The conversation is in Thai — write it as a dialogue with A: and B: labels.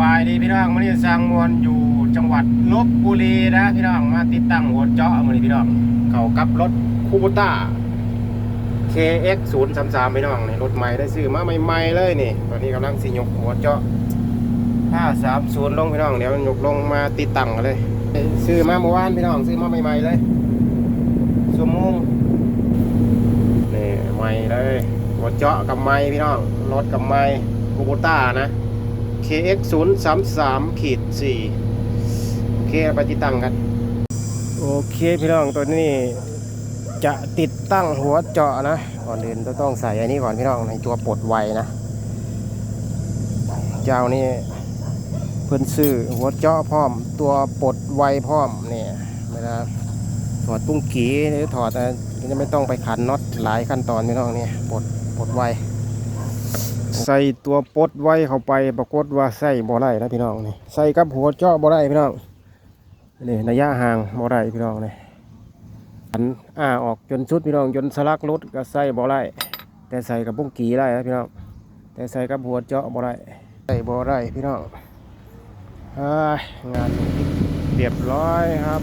A: บายดีพี่น้องมันนี้สร้างมวลอยู่จังหวัดลบบุรีนะพี่น้องมาติดตั้งหัวเจาะมันนี้พี่น้องเขากับรถคูบูต้า KX 0 3 3พี่น้องนี่รถใหม่ได้ซื้อมาใหม่ๆเลยนี่ ตอนนี้กำลังสิยกหัวเจาะ530ลงพี่น้องเดี๋ยวยกลงมาติดตั้งเลย ซื้อมาเมื่อวานพี่น้องซื้อมาใหม่ๆเลยชั่วโมงนี่ใหม่เลยหัวเจาะกับไม้พี่น้องรถกับไม้คูบูต้านะ KX 0 3 3ขีด4โอเคไปติดตั้งกัน โอเคพี่น้องตัวนี้จะติดตั้งหัวเจาะนะ ก่อนอื่นเราต้องใส่อันนี้ก่อนพี่น้องในตัวปลดไวนะ เจ้านี่เพิ่นซื้อหัวเจาะพร้อม ตัวปลดไวพร้อมเนี่ยเวลาถอดปุ้งกีหรือถอดจะไม่ต้องไปขันน็อตหลายขั้นตอนพี่น้องเนี่ยปลดปลดไว ใส่ตัวปดไว้เข้าไปปรากฏว่าใส่บ่ได้นะพี่น้องนี่ใส่กับหัวเจาะบ่ได้พี่น้องนี่ระยะห่างบ่ได้พี่น้องนี่อันอ้าออกจนสุดพี่น้องจนสลักรถก็ใส่บ่ได้แต่ใส่กับปุ้งกีได้นะพี่น้องแต่ใส่กับหัวเจาะบ่ได้ใส่บ่ได้พี่น้องอ้ยงานเรียบร้อยครับ